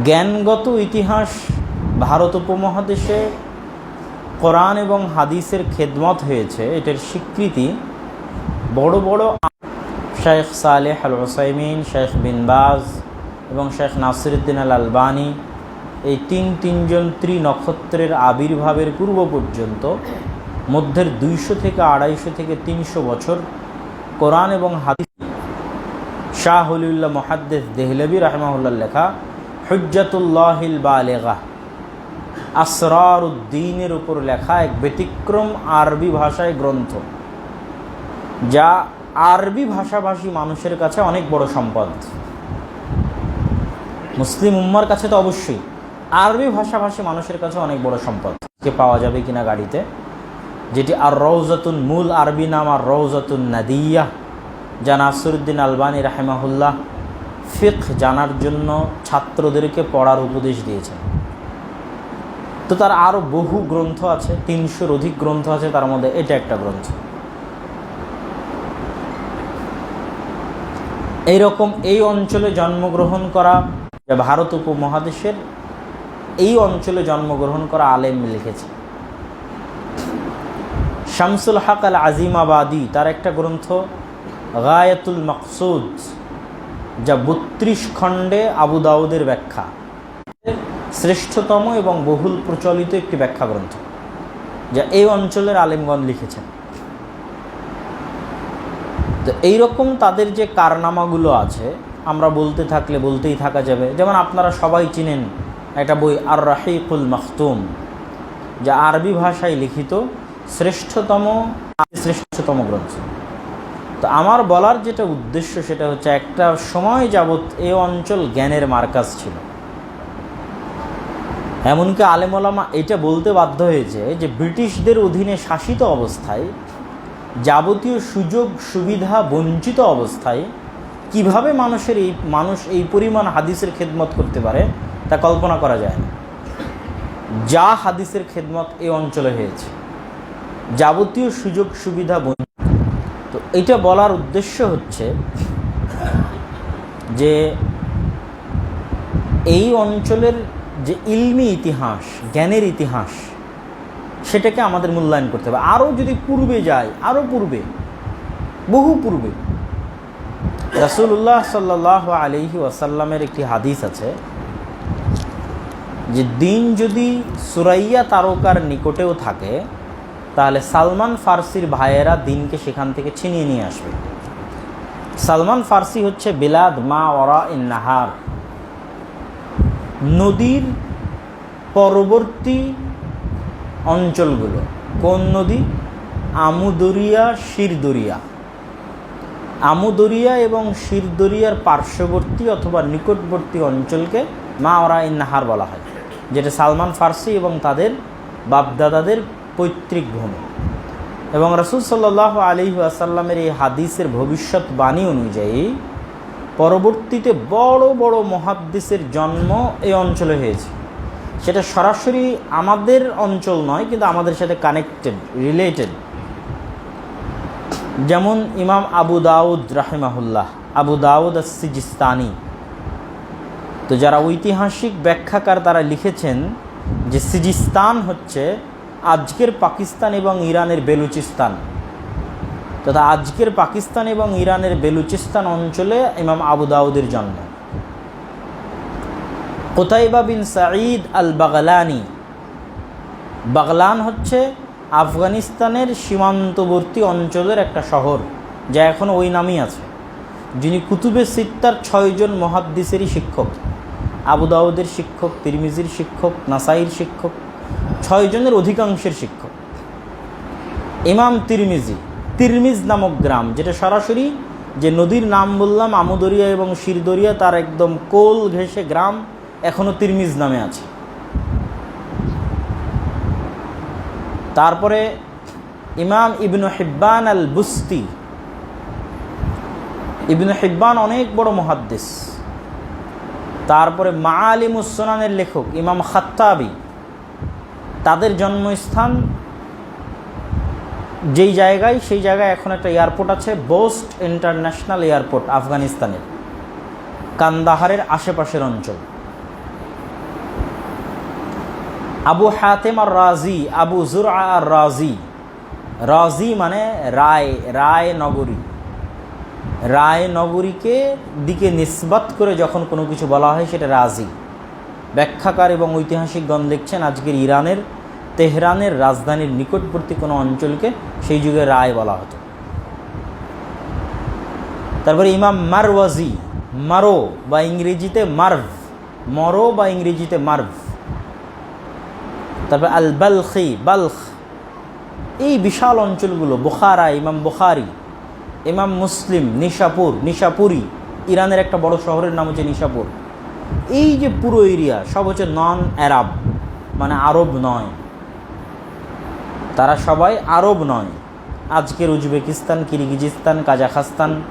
জ্ঞানগত ইতিহাস ভারত উপমহাদেশে কোরআন এবং হাদিসের খেদমত হয়েছে, এটার স্বীকৃতি বড় বড় শেখ সালেহ আল ওসাইমিন শেখ বিন বাজ এবং শেখ নাসিরুদ্দিন আল আলবানি এই তিন তিনজন ত্রিনক্ষত্রের আবির্ভাবের পূর্ব পর্যন্ত মধ্যের দুইশো থেকে আড়াইশো থেকে তিনশো বছর কোরআন এবং হাদিস শাহ হলিউল্লাহ মহাদ্দেস দেহলবি রহমাউল্লাহ লেখা হুজ্জাতুল্লাহিল বালেগা। আসরার উদ্দিনের উপর লেখা এক ব্যতিক্রম আরবি ভাষায় গ্রন্থ, যা আরবি ভাষাভাষী মানুষের কাছে অনেক বড় সম্পদ। মুসলিম উম্মার কাছে তো অবশ্যই আরবি ভাষাভাষী মানুষের কাছে অনেক বড় সম্পদ। কে পাওয়া যাবে কিনা গাড়িতে? যেটি আর রৌজাতুন মূল আরবি নাম আর রৌজাতুন নাদিয়া, যা নাসরুদ্দিন আলবানী রাহেমাহুল্লাহ ফিক জানার জন্য ছাত্রদেরকে পড়ার উপদেশ দিয়েছেন। তো তার আরও বহু গ্রন্থ আছে, তিনশোর অধিক গ্রন্থ আছে, তার মধ্যে এটা একটা গ্রন্থ। এইরকম এই অঞ্চলে জন্মগ্রহণ করা ভারত উপমহাদেশের এই অঞ্চলে জন্মগ্রহণ করা আলেম লিখেছে। শামসুল হক আল আজিমাবাদী, তার একটা গ্রন্থ গায়াতুল মকসুদ। যা বত্রিশ খণ্ডে আবু দাউদের ব্যাখ্যা। শ্রেষ্ঠতম এবং বহুল প্রচলিত একটি ব্যাখ্যা গ্রন্থ, যা এই অঞ্চলের আলেমগণ লিখেছেন। তো এইরকম তাদের যে কারনামাগুলো আছে, আমরা বলতে থাকলে বলতেই থাকা যাবে। যেমন আপনারা সবাই চিনেন একটা বই আর রাহিকুল মখতুম, যা আরবি ভাষায় লিখিত শ্রেষ্ঠতম শ্রেষ্ঠতম গ্রন্থ। তো আমার বলার যেটা উদ্দেশ্য সেটা হচ্ছে একটা সময় যাবৎ এ অঞ্চল জ্ঞানের মার্কাজ ছিল। এমনকি আলেমলামা এটা বলতে বাধ্য হয়েছে যে ব্রিটিশদের অধীনে শাসিত অবস্থায় যাবতীয় সুযোগ, সুবিধা, বঞ্চিত অবস্থায় কীভাবে মানুষের এই, মানুষ এই পরিমাণ হাদিসের খেদমত করতে পারে তা কল্পনা করা যায় না। যা হাদিসের খেদমত এই অঞ্চলে হয়েছে। যাবতীয় সুযোগ, সুবিধা এটা বলার উদ্দেশ্য হচ্ছে যে এই অঞ্চলের যে ইলমি ইতিহাস, জ্ঞানের ইতিহাস, সেটাকে আমাদের মূল্যায়ন করতে হবে। আরও যদি পূর্বে যায়, আরও পূর্বে, বহু পূর্বে রাসুল্লাহ সাল্লাহ আলহি ওয়াসাল্লামের একটি হাদিস আছে যে দিন যদি সুরাইয়া তারকার নিকটেও থাকে তাহলে সালমান ফার্সির ভাইয়েরা দিনকে সেখান থেকে ছিনিয়ে নিয়ে আসবে। সালমান ফার্সি হচ্ছে বিলাদ মা ওরা ইন নাহার। নদীর পরবর্তী অঞ্চলগুলো কোন নদী? আমুদরিয়া, শিরদরিয়া। আমুদরিয়া এবং শিরদরিয়ার পার্শ্ববর্তী অথবা নিকটবর্তী অঞ্চলকে মা ওরা ইন নাহার বলা হয়, যেটা সালমান ফার্সি এবং তাদের বাপদাদাদের পৈতৃক ভূমি। এবং রসুল সাল্লাহ আলী আসাল্লামের এই হাদিসের ভবিষ্যৎবাণী অনুযায়ী পরবর্তীতে বড় বড় মহাদ্দিসের জন্ম এই অঞ্চলে হয়েছে। সেটা সরাসরি আমাদের অঞ্চল নয়, কিন্তু আমাদের সাথে কানেক্টেড রিলেটেড যেমন ইমাম আবু দাউদ রাহেমাহুল্লাহ, আবু দাউদ সিজিস্তানি তো যারা ঐতিহাসিক ব্যাখ্যাকার তারা লিখেছেন যে সিজিস্তান হচ্ছে আজকের পাকিস্তান এবং ইরানের বেলুচিস্তান। তথা আজকের পাকিস্তান এবং ইরানের বেলুচিস্তান অঞ্চলে ইমাম আবু দাউদের জন্ম। কোতাইবা বিন সাঈদ আল বাগলানি বাগলান হচ্ছে আফগানিস্তানের সীমান্তবর্তী অঞ্চলের একটা শহর, যা এখন ওই নামই আছে। যিনি কুতুবে সিত্তার ছয়জন মহাদ্দিসেরই শিক্ষক। আবু দাউদের শিক্ষক, তিরমিজির শিক্ষক, নাসাইর শিক্ষক ছয়জনের অধিকাংশের শিক্ষক। ইমাম তিরমিজি, তিরমিজ নামক গ্রাম, যেটা সরাসরি যে নদীর নাম বললাম, আমুদরিয়া এবং শিরদরিয়া, তার একদম কোল ঘেঁষে গ্রাম এখনও তিরমিজ নামে আছে। তারপরে ইমাম ইবনু হিব্বান আল বুস্তি ইবনু হিব্বান অনেক বড় মহাদ্দেশ তারপরে মা আলিমুসনানের লেখক ইমাম খাত্তাবি। তাদের জন্মস্থান যেই জায়গায়, সেই জায়গায় এখন একটা এয়ারপোর্ট আছে, বোস্ট ইন্টারন্যাশনাল এয়ারপোর্ট আফগানিস্তানের, কান্দাহারের আশেপাশের অঞ্চল। আবু হাতেম আর রাজি আবু জুর আর রাজি রাজি মানে রায় রায় নগরী। রায় নগরীকে দিকে নিসবাত করে যখন কোনো কিছু বলা হয়, সেটা রাজি। ব্যাখ্যাকার এবং ঐতিহাসিকগণ লিখছেন আজকের ইরানের, তেহরানের রাজধানীর নিকটবর্তী কোনো অঞ্চলকে সেই যুগে রায় বলা হতো। তারপরে ইমাম মারওয়াজি, মারো বা ইংরেজিতে মার্ভ, মরো বা ইংরেজিতে মার্ভ। তারপর আল বালখি বালখ, এই বিশাল অঞ্চলগুলো, বুখারা, ইমাম বুখারি, ইমাম মুসলিম, নিশাপুর, নিশাপুরি, ইরানের একটা বড় শহরের নাম হচ্ছে নিশাপুর। এই যে পুরো এরিয়া, সব হচ্ছে নন অ্যারাব মানে আরব নয়। তারা সবাই আরব নয়। আজকের Uzbekistan, Kyrgyzstan, Kazakhstan,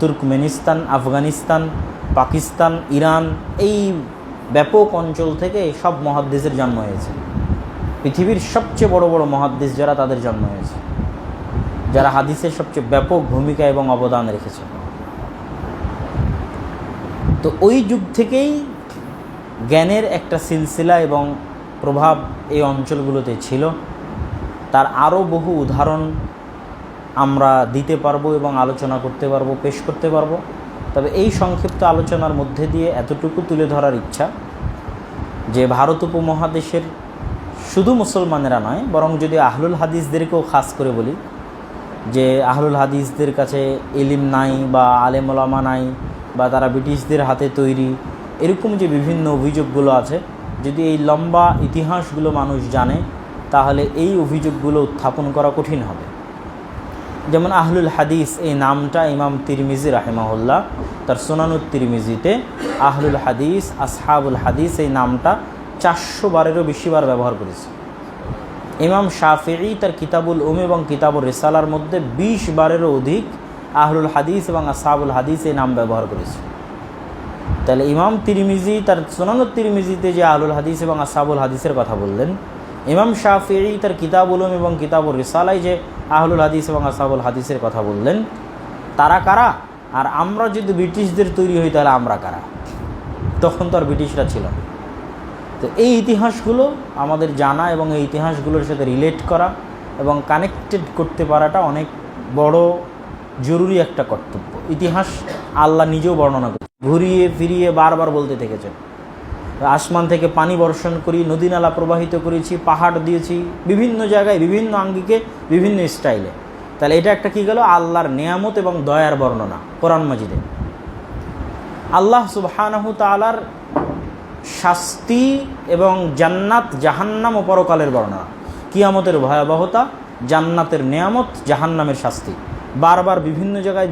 Turkmenistan, Afghanistan, Pakistan, Iran, এই ব্যাপক অঞ্চল থেকে সব মহাদ্দেশের জন্ম হয়েছে। পৃথিবীর সবচেয়ে বড় বড় মহাদ্দেশ যারা, তাদের জন্ম হয়েছে। যারা হাদিসের সবচেয়ে ব্যাপক ভূমিকা এবং অবদান রেখেছে। তো ওই যুগ থেকেই জ্ঞানের একটা সিলসিলা এবং প্রভাব এই অঞ্চলগুলোতে ছিল। তার আরও বহু উদাহরণ আমরা দিতে পারব এবং আলোচনা করতে পারব, পেশ করতে পারব। তবে এই সংক্ষিপ্ত আলোচনার মধ্যে দিয়ে এতটুকু তুলে ধরার ইচ্ছা যে ভারত উপমহাদেশের শুধু মুসলমানেরা নয়, বরং যদি আহলুল হাদিসদেরকেও খাস করে বলি, যে আহলুল হাদিসদের কাছে এলিম নাই বা আলেমলামা নাই বা তারা ব্রিটিশদের হাতে তৈরি, এরকম যে বিভিন্ন অভিযোগগুলো আছে, যদি এই লম্বা ইতিহাসগুলো মানুষ জানে, তাহলে এই অভিযোগগুলো উত্থাপন করা কঠিন হবে। যেমন আহলুল হাদিস এই নামটা ইমাম তিরমিজি রাহেমাহুল্লাহ, তার সোনানুর তিরমিজিতে আহলুল হাদিস, আসহাবুল হাদিস এই নামটা চারশো বারেরও বেশিবার ব্যবহার করেছে। ইমাম শাফিঈ তার কিতাবুল উম এবং কিতাবুল রেসালার মধ্যে বিশ বারেরও অধিক আহলুল হাদিস এবং আসাবুল হাদিস এই নাম ব্যবহার করেছে। তাহলে ইমাম তিরমিজি, তার সোনানুর তিরমিজিতে যে আহলুল হাদিস এবং আসাবুল হাদিসের কথা বললেন, ইমাম শাফিঈ তার কিতাব উলুম এবং কিতাবুল রিসালাই যে আহলুল হাদিস এবং আসাবুল হাদিসের কথা বললেন, তারা কারা? আর আমরা যদি ব্রিটিশদের তৈরি হই, তাহলে আমরা কারা? তখন তো আর ব্রিটিশরা ছিল তো এই ইতিহাসগুলো আমাদের জানা এবং এই ইতিহাসগুলোর সাথে রিলেট করা এবং কানেক্টেড করতে পারাটা অনেক বড় জরুরি একটা কর্তব্য। ইতিহাস আল্লাহ নিজেও বর্ণনা করে ঘুরিয়ে ফিরিয়ে বারবার বলতে থেকেছেন আসমান থেকে পানি বর্ষণ করি, নদী নালা প্রবাহিত করেছি, পাহাড় দিয়েছি, বিভিন্ন জায়গায়, বিভিন্ন আঙ্গিকে, বিভিন্ন স্টাইলে। তাহলে এটা একটা কী গেল? আল্লাহর নিয়ামত এবং দয়ার বর্ণনা কোরআন মাজিদে। আল্লাহ সুবহানাহু তালার শাস্তি এবং জান্নাত জাহান্নাম ও পরকালের বর্ণনা। কিয়ামতের ভয়াবহতা, জান্নাতের নেয়ামত জাহান্নামের শাস্তি। বারবার বিভিন্ন জায়গায়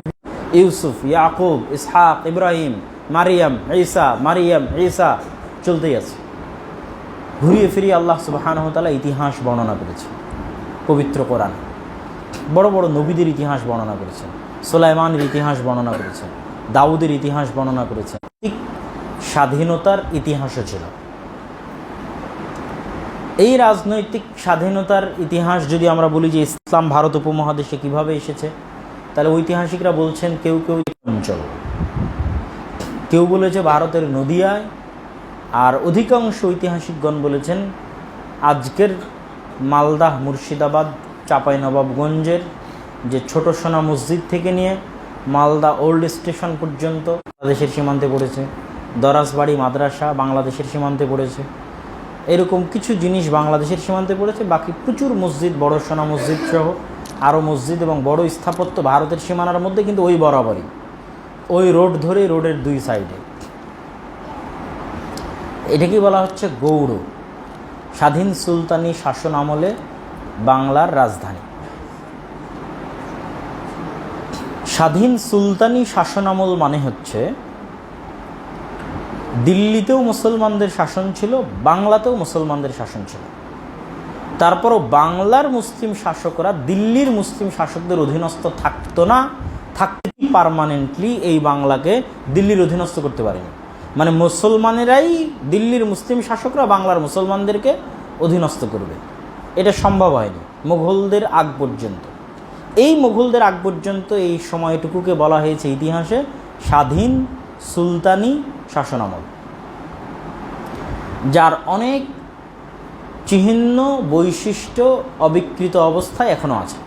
ইউসুফ, ইয়াকুব, ইসহাক, ইব্রাহিম, মারিয়াম, ঈসা মারিয়াম, ঈসা চলতেই আছে। ঘুরিয়ে ফিরিয়ে আল্লাহ সুবাহানহতালা ইতিহাস বর্ণনা করেছে, পবিত্র কোরআন। বড় বড় নবীদের ইতিহাস বর্ণনা করেছেন সোলাইমানের ইতিহাস বর্ণনা করেছেন দাউদের ইতিহাস বর্ণনা করেছেন ঠিক স্বাধীনতার ইতিহাসও ছিল। এই রাজনৈতিক স্বাধীনতার ইতিহাস যদি আমরা বলি যে ইসলাম ভারত উপমহাদেশে কীভাবে এসেছে তাহলে ঐতিহাসিকরা বলছেন কেউ কেউ অঞ্চল। কেউ বলেছে ভারতের নদিয়ায়, আর অধিকাংশ ঐতিহাসিকগণ বলেছেন আজকের মালদাহ মুর্শিদাবাদ, চাঁপাইনবাবগঞ্জের যে ছোট সোনা মসজিদ থেকে নিয়ে মালদা ওল্ড স্টেশন পর্যন্ত বাংলাদেশের সীমান্তে পড়েছে। দরাসবাড়ি মাদ্রাসা বাংলাদেশের সীমান্তে পড়েছে। এরকম কিছু জিনিস বাংলাদেশের সীমান্তে পড়েছে, বাকি প্রচুর মসজিদ, বড় সোনা মসজিদ সহ। আরও মসজিদ এবং বড় স্থাপত্য ভারতের সীমানার মধ্যে কিন্তু ওই বরাবরই। ওই রোড ধরে রোডের দুই সাইডে। এটাকে বলা হচ্ছে গৌড়। স্বাধীন সুলতানি শাসন আমলে বাংলার রাজধানী। স্বাধীন সুলতানি শাসনামল মানে হচ্ছে, দিল্লিতেও মুসলমানদের শাসন ছিল, বাংলাতেও মুসলমানদের শাসন ছিল। তারপরও বাংলার মুসলিম শাসকরা দিল্লির মুসলিম শাসকদের অধীনস্থ থাকতো না, থাকতে পারমানেন্টলি এই বাংলাকে দিল্লির অধীনস্থ করতে পারেনি। মানে মুসলমানেরাই দিল্লির মুসলিম শাসকরা বাংলার মুসলমানদেরকে অধীনস্থ করবে। এটা সম্ভব হয়নি, মুঘলদের আগ পর্যন্ত। এই মুঘলদের আগ পর্যন্ত এই সময়টুকুকে বলা হয়েছে ইতিহাসে স্বাধীন সুলতানি শাসনামল, যার অনেক চিহ্ন বৈশিষ্ট্য অবিকৃত অবস্থায় এখনও আছে।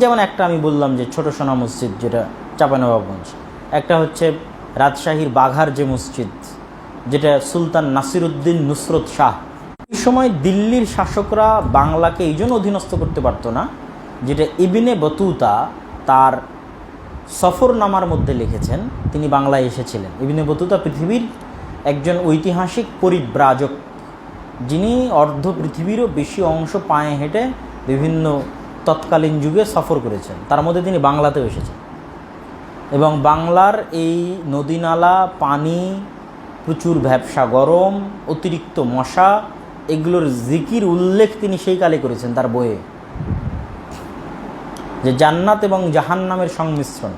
যেমন একটা আমি বললাম যে ছোট সোনা মসজিদ যেটা চাপানবাবগঞ্জ একটা হচ্ছে রাজশাহীর বাঘার যে মসজিদ, যেটা সুলতান নাসিরুদ্দিন নুসরত শাহ। এই সময় দিল্লির শাসকরা বাংলাকে এই জন্য অধীনস্থ করতে পারতো না, যেটা ইবিনে বতুতা তার সফরনামার মধ্যে লিখেছেন, তিনি বাংলায় এসেছিলেন। ইবিনে বতুতা পৃথিবীর একজন ঐতিহাসিক পরিব্রাজক। যিনি অর্ধ পৃথিবীরও বেশি অংশ পায়ে হেঁটে বিভিন্ন তৎকালীন যুগে সফর করেছেন, তার মধ্যে তিনি বাংলাতেও এসেছেন। এবং বাংলার এই নদীনালা, পানি, প্রচুর ভ্যাবসা গরম, অতিরিক্ত মশা, এগুলোর জিকির উল্লেখ তিনি সেই কালে করেছেন তার বইয়ে। যে জান্নাত এবং জাহান্নামের সংমিশ্রণ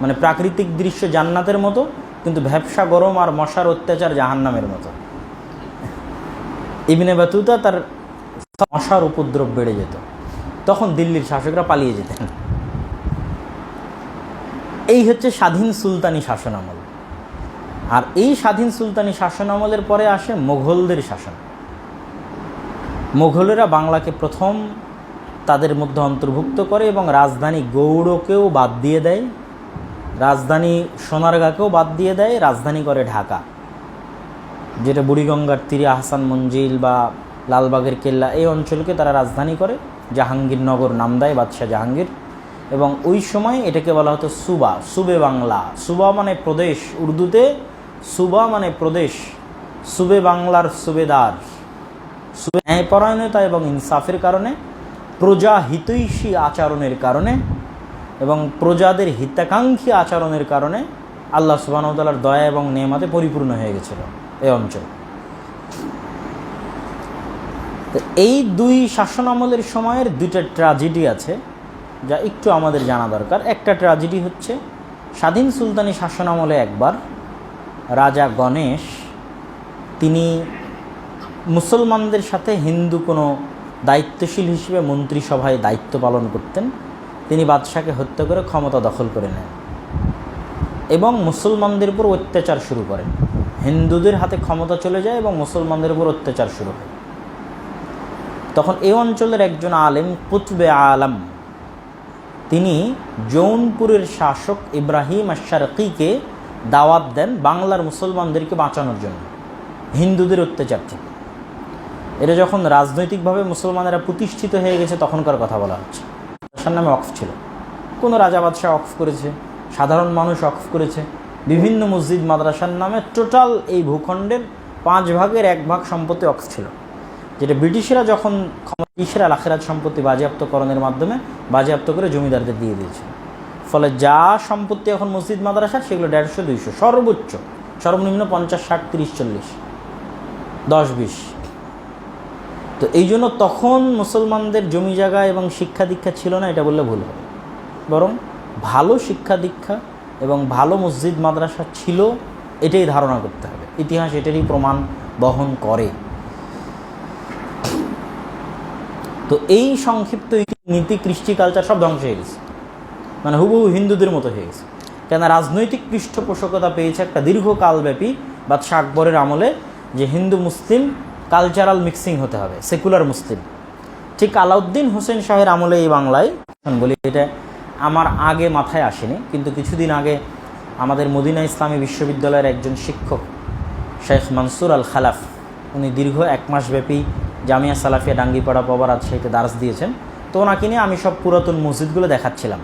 মানে প্রাকৃতিক দৃশ্য জান্নাতের মতো, কিন্তু ভ্যাবসা গরম আর মশার অত্যাচার জাহান্নামের মতো। ইবিনে বাতুতা তার মশার উপদ্রব বেড়ে যেত। তখন দিল্লির শাসকরা পালিয়ে যেতেন। এই হচ্ছে স্বাধীন সুলতানি শাসনামল। আর এই স্বাধীন সুলতানি শাসনামলের পরে আসে মোঘলদের শাসন। মোঘলেরা বাংলাকে প্রথম তাদের মধ্যে অন্তর্ভুক্ত করে এবং রাজধানী গৌড়কেও বাদ দিয়ে দেয়। রাজধানী সোনারগাঁকেও বাদ দিয়ে দেয়। রাজধানী করে ঢাকা। যেটা বুড়িগঙ্গার তীরে আহসান মঞ্জিল বা লালবাগের কেল্লা এই অঞ্চলকে তারা রাজধানী করে, জাহাঙ্গীরনগর নাম দেয়, বাদশাহ জাহাঙ্গীর। এবং ওই সময় এটাকে বলা হতো সুবা, সুবে বাংলা। সুবা মানে প্রদেশ উর্দুতে, সুবা মানে প্রদেশ, সুবে বাংলার সুবেদার। সুবে ন্যায়পরায়ণতা এবং ইনসাফের কারণে, প্রজা হিতৈষী আচরণের কারণে এবং প্রজাদের হিতাকাঙ্ক্ষী আচরণের কারণে আল্লাহ সুবাহতালার দয়া এবং নেমাতে পরিপূর্ণ হয়ে গেছিল। এই অঞ্চল। তো এই দুই শাসন আমলের সময়ের দুইটা ট্র্যাজেডি আছে, যা একটু আমাদের জানা দরকার। একটা ট্র্যাজেডি হচ্ছে, স্বাধীন সুলতানি শাসন আমলে একবার রাজা গণেশ, তিনি মুসলমানদের সাথে হিন্দু কোনো দায়িত্বশীল হিসেবে মন্ত্রিসভায় দায়িত্ব পালন করতেন। তিনি বাদশাকে হত্যা করে ক্ষমতা দখল করে নেন এবং মুসলমানদের উপর অত্যাচার শুরু করেন। হিন্দুদের হাতে ক্ষমতা চলে যায় এবং মুসলমানদের উপর অত্যাচার শুরু হয়। তখন এই অঞ্চলের একজন আলেম, কুতবে আলম, তিনি জৌনপুরের শাসক ইব্রাহিম আশারকিকে দাওয়াত দেন বাংলার মুসলমানদেরকে বাঁচানোর জন্য। হিন্দুদের অত্যাচার থেকে। এটা যখন রাজনৈতিকভাবে মুসলমানেরা প্রতিষ্ঠিত হয়ে গেছে, তখনকার কথা বলা হচ্ছে। বাদশার নামে অক্ফ ছিল। কোনো রাজা বাদশাহ অক্ফ করেছে। সাধারণ মানুষ অক্ফ করেছে। বিভিন্ন মসজিদ মাদ্রাসার নামে টোটাল এই ভূখণ্ডের পাঁচ ভাগের এক ভাগ সম্পত্তি অক্স ছিল, যেটা ব্রিটিশরা যখন ব্রিটিশরা লাখেরাত সম্পত্তি বাজেয়াপ্তকরণের মাধ্যমে বাজেয়াপ্ত করে জমিদারদের দিয়ে দিয়েছে ফলে যা সম্পত্তি এখন মসজিদ মাদ্রাসা, সেগুলো দেড়শো, দুইশো, সর্বোচ্চ, সর্বনিম্ন পঞ্চাশ, ষাট, তিরিশ, চল্লিশ, দশ, বিশ। তো এই জন্য তখন মুসলমানদের জমি জায়গা এবং শিক্ষা দীক্ষা ছিল না, এটা বললে ভুল হবে। বরং ভালো শিক্ষা দীক্ষা এবং ভালো মসজিদ মাদ্রাসা ছিল, এটাই ধারণা করতে হবে। ইতিহাস এটারই প্রমাণ বহন করে। তো এই সংক্ষিপ্ত নীতি কৃষ্টি কালচার সব ধ্বংস হয়ে গেছে। মানে হুবহু হিন্দুদের মতো হয়ে গেছে। কেন রাজনৈতিক পৃষ্ঠপোষকতা পেয়েছে একটা দীর্ঘকালব্যাপী বা আকবরের আমলে যে হিন্দু মুসলিম কালচারাল মিক্সিং হতে হবে সেকুলার মুসলিম। ঠিক আলাউদ্দিন হোসেন শাহের আমলে এই বাংলায়, বলি এটা আমার আগে মাথায় আসেনি, কিন্তু কিছুদিন আগে আমাদের মদিনা ইসলামী বিশ্ববিদ্যালয়ের একজন শিক্ষক, শেখ মনসুর আল খালাফ, উনি দীর্ঘ এক মাসব্যাপী জামিয়া সালাফিয়া ডাঙ্গিপাড়া পবা রাজশাহীতে দার্স দিয়েছেন। তো ওনাকে নিয়ে আমি সব পুরাতন মসজিদগুলো দেখাচ্ছিলাম।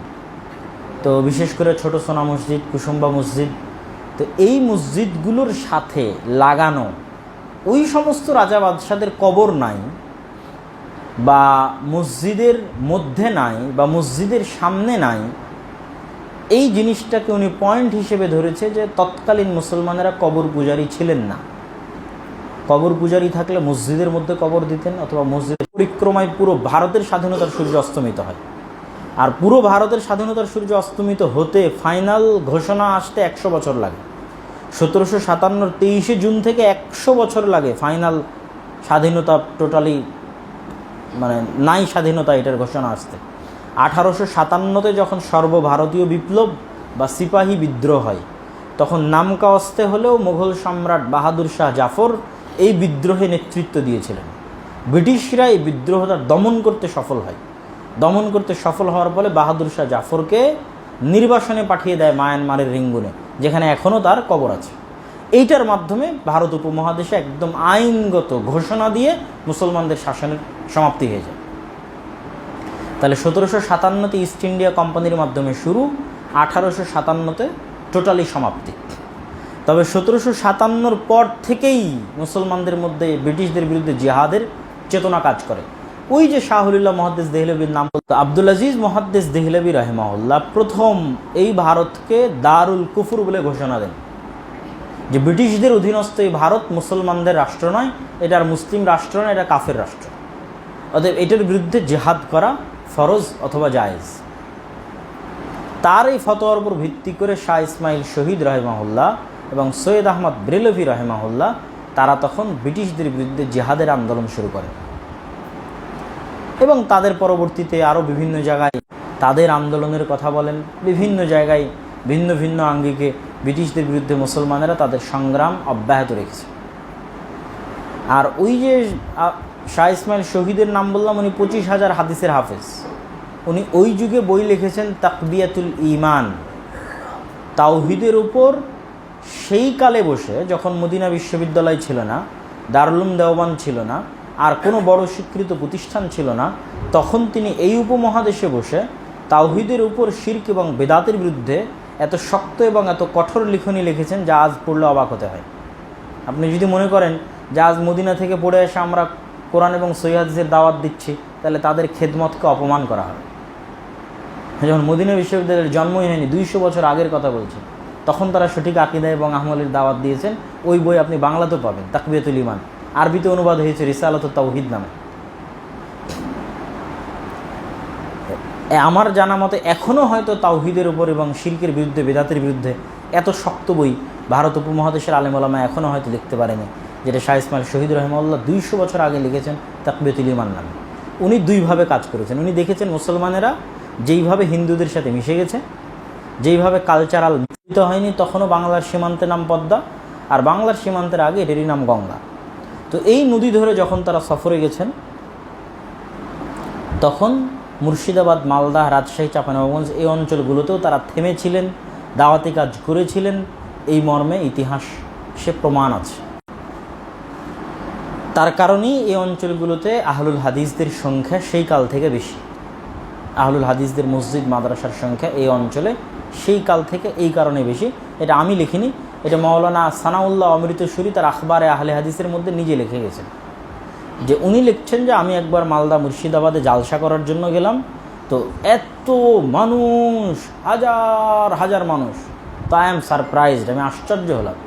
তো বিশেষ করে ছোট সোনা মসজিদ, কুসুম্বা মসজিদ, তো এই মসজিদগুলোর সাথে লাগানো ওই সমস্ত রাজা বাদশাদের কবর নাই বা মসজিদের মধ্যে নাই বা মসজিদের সামনে নাই, এই জিনিসটাকে উনি পয়েন্ট হিসেবে ধরেছে যে তৎকালীন মুসলমানেরা কবর পূজারী ছিলেন না। কবর পূজারী থাকলে মসজিদের মধ্যে কবর দিতেন অথবা মসজিদের পরিক্রমায় পুরো ভারতের স্বাধীনতার সূর্য অস্তমিত হয়। আর পুরো ভারতের স্বাধীনতার সূর্য অস্তমিত হতে ফাইনাল ঘোষণা আসতে একশো বছর লাগে। সতেরোশো সাতান্নর তেইশে জুন থেকে একশো বছর লাগে ফাইনাল স্বাধীনতা টোটালি মানে নাই স্বাধীনতা এটার ঘোষণা আসতে আঠারোশো সাতান্নতে যখন সর্বভারতীয় বিপ্লব বা সিপাহী বিদ্রোহ হয়, তখন নামকা অস্তে হলেও মুঘল সম্রাট বাহাদুর শাহ জাফর এই বিদ্রোহে নেতৃত্ব দিয়েছিলেন। ব্রিটিশরা এই বিদ্রোহটা দমন করতে সফল হয়। দমন করতে সফল হওয়ার ফলে বাহাদুর শাহ জাফরকে নির্বাসনে পাঠিয়ে দেয় মায়ানমারের রিঙ্গুনে, যেখানে এখনও তার কবর আছে। এইটার মাধ্যমে ভারত উপমহাদেশে একদম আইনগত ঘোষণা দিয়ে মুসলমানদের শাসনের সমাপ্তি হয়ে যায়। তাহলে সতেরোশো সাতান্নতে ইস্ট ইন্ডিয়া কোম্পানির মাধ্যমে শুরু, আঠারোশো সাতান্নতে টোটালি সমাপ্তি। তবে সতেরোশো সাতান্নর পর থেকেই মুসলমানদের মধ্যে ব্রিটিশদের বিরুদ্ধে জিহাদের চেতনা কাজ করে। ওই যে শাহুল্লাহ মহাদ্দেস দেহলবির নাম বলতো আব্দুল আজিজ মহাদ্দেস দেহলবি রহেমাউল্লাহ প্রথম এই ভারতকে দারুল কুফুর বলে ঘোষণা দেন। যে ব্রিটিশদের অধীনস্থ এই ভারত মুসলমানদের রাষ্ট্র নয়, এটা আর মুসলিম রাষ্ট্র নয়, এটা কাফের রাষ্ট্র। অতএব এটার বিরুদ্ধে জেহাদ করা ফরজ অথবা জায়েজ। তার এই ফতোয়ার উপর ভিত্তি করে শাহ ইসমাইল শহীদ রহেমাহুল্লাহ এবং সৈয়দ আহমদ ব্রেলভি রহেমাহুল্লাহ, তারা তখন ব্রিটিশদের বিরুদ্ধে জেহাদের আন্দোলন শুরু করে। এবং তাদের পরবর্তীতে আরও বিভিন্ন জায়গায় তাদের আন্দোলনের কথা বলেন, বিভিন্ন জায়গায় ভিন্ন ভিন্ন আঙ্গিকে ব্রিটিশদের বিরুদ্ধে মুসলমানেরা তাদের সংগ্রাম অব্যাহত রেখেছে। আর ওই যে শাহ ইসমাইল শহীদের নাম বললাম, উনি পঁচিশ হাজার হাদিসের হাফেজ। উনি ওই যুগে বই লিখেছেন তাকবিয়াতুল ইমান তাওহিদের উপর সেই কালে বসে যখন মদিনা বিশ্ববিদ্যালয় ছিল না, দারুলুম দেওবান ছিল না, আর কোনো বড় স্বীকৃত প্রতিষ্ঠান ছিল না, তখন তিনি এই উপমহাদেশে বসে তাওহিদের উপর শির্ক এবং বেদাতের বিরুদ্ধে এত শক্ত এবং এত কঠোর লিখনী লিখেছেন যা আজ পড়লে অবাক হতে হয়। আপনি যদি মনে করেন যে আজ মদিনা থেকে পড়ে এসে আমরা কোরআন এবং সৈয়াদিসের দাওয়াত দিচ্ছি, তাহলে তাদের খেদমতকে অপমান করা হয়। যখন মদিনা বিশ্ববিদ্যালয়ের জন্মই হয়নি, দুইশো বছর আগের কথা বলছি, তখন তারা সঠিক আকিদা এবং আহমলের দাওয়াত দিয়েছেন, ওই বই আপনি বাংলাতেও পাবেন, তাকবিয়াতুল ইমান আরবিতে অনুবাদ হয়েছে রিসালত তাওহিদ নামে। আমার জানা মতে এখনও হয়তো তাওহিদের উপর এবং শিল্পের বিরুদ্ধে, বেদাতের বিরুদ্ধে এত শক্ত বই ভারত উপমহাদেশের আলেমলামা এখনও হয়তো লিখতে পারেনি, যেটা শাহ ইসমাইল শহীদ রহমাল্লাহ দুইশো বছর আগে লিখেছেন তাকবিয়তুল ইমান নামে। উনি দুইভাবে কাজ করেছেন। উনি দেখেছেন মুসলমানেরা যেইভাবে হিন্দুদের সাথে মিশে গেছে, যেইভাবে কালচারাল মিশ্রিত হয়নি, তখনও বাংলার সীমান্তের নাম পদ্মা, আর বাংলার সীমান্তের আগে এটারই নাম গঙ্গা। তো এই নদী ধরে যখন তারা সফরে গেছেন, তখন মুর্শিদাবাদ, মালদা, রাজশাহী চাঁপানবাবগঞ্জ এই অঞ্চলগুলোতেও তারা থেমেছিলেন, দাওয়াতি কাজ করেছিলেন। এই মর্মে ইতিহাস সে প্রমাণ আছে। তার কারণেই এই অঞ্চলগুলোতে আহলুল হাদিসদের সংখ্যা সেই কাল থেকে বেশি। আহলুল হাদিসদের মসজিদ, মাদ্রাসার সংখ্যা এই অঞ্চলে সেই কাল থেকে এই কারণে বেশি। এটা আমি লিখিনি, এটা মৌলানা সানাউল্লাহ অমৃতসুরী তার আখবারে আহলে হাদিসের মধ্যে নিজে লিখে গেছেন। যে উনি লিখছেন যে আমি একবার মালদা মুর্শিদাবাদে জালসা করার জন্য গেলাম, তো এত মানুষ, হাজার হাজার মানুষ। তো আই এম সারপ্রাইজড আমি আশ্চর্য হলাম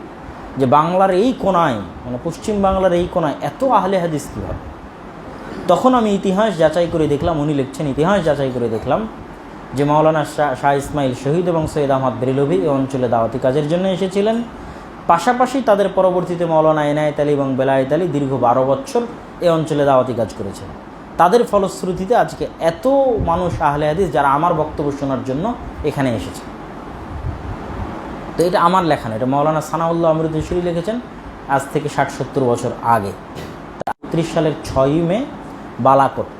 যে বাংলার এই কোনায় মানে পশ্চিম বাংলার এই কোনায় এত আহলে হাদিস কীভাবে? তখন আমি ইতিহাস যাচাই করে দেখলাম, উনি লিখছেন ইতিহাস যাচাই করে দেখলাম যে মাওলানা শাহ ইসমাইল শহীদ এবং সৈয়দ আহমদ বেরিলভি এই অঞ্চলে দাওয়াতি কাজের জন্য এসেছিলেন। পাশাপাশি তাদের পরবর্তীতে মাওলানা এনায়েত আলী এবং বেলায়েত আলী দীর্ঘ বারো বছর এই অঞ্চলে দাওয়াতি কাজ করেছেন। তাদের ফলশ্রুতিতে আজকে এত মানুষ আহলে হাদিস যারা আমার বক্তব্য শোনার জন্য এখানে এসেছে। তো এটা আমার লেখা না, এটা মৌলানা সানাউল্লাহ অমৃতশ্বরী লিখেছেন আজ থেকে ষাট সত্তর বছর আগে। ত্রিশ সালের ছয়ই মে, বালাকোট,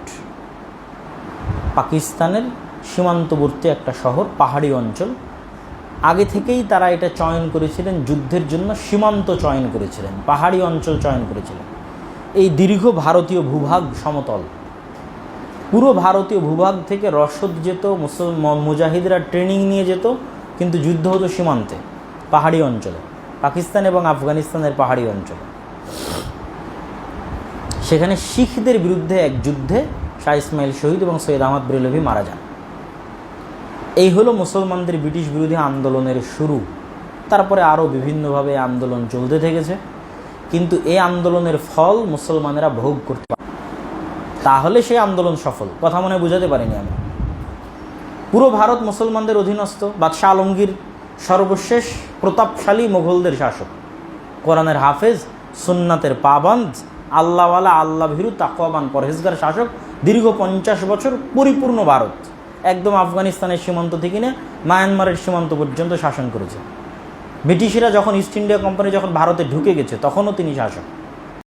পাকিস্তানের সীমান্তবর্তী একটা শহর, পাহাড়ি অঞ্চল। আগে থেকেই তারা এটা চয়ন করেছিলেন, যুদ্ধের জন্য সীমান্ত চয়ন করেছিলেন, পাহাড়ি অঞ্চল চয়ন করেছিলেন। দীর্ঘ ভারতীয় ভূভাগ সমতল। পুরো ভারতীয় ভূভাগ থেকে রসদ যেত, মুসল- ম- মুজাহিদরা ট্রেনিং নিয়ে যেত, কিন্তু যুদ্ধ হতো সীমান্তে, পাহাড়ি অঞ্চলে। পাকিস্তান এবং আফগানিস্তানের পাহাড়ি অঞ্চলে। সেখানে শিখদের বিরুদ্ধে এক যুদ্ধে শাহ ইসমাইল শহীদ এবং সৈয়দ আহমদ ব্রেলভি মারা যান। এই হলো মুসলমানদের ব্রিটিশ বিরোধী আন্দোলনের শুরু। তারপরে আরও বিভিন্নভাবে আন্দোলন চলতে থেকেছে। কিন্তু এই আন্দোলনের ফল মুসলমানেরা ভোগ করতে পারে। তাহলে সেই আন্দোলন সফল। কথা মনে বুঝাতে পারিনি আমি। পুরো ভারত মুসলমানদের অধীনস্থ, বাদশাহ আলমগীর সর্বশেষ প্রতাপশালী মোগলদের শাসক। কোরআনের হাফেজ, সুন্নাতের পাবান্দ, আল্লাহওয়ালা আল্লাহ ভীরু তাকওয়াবান পরহেজগার শাসক, দীর্ঘ পঞ্চাশ বছর পরিপূর্ণ ভারত। একদম আফগানিস্তানের সীমান্ত থেকে নিয়ে মায়ানমারের সীমান্ত পর্যন্ত শাসন করেছে। ব্রিটিশরা যখন ইস্ট ইন্ডিয়া কোম্পানি যখন ভারতে ঢুকে গেছে তখনও তিনি শাসক।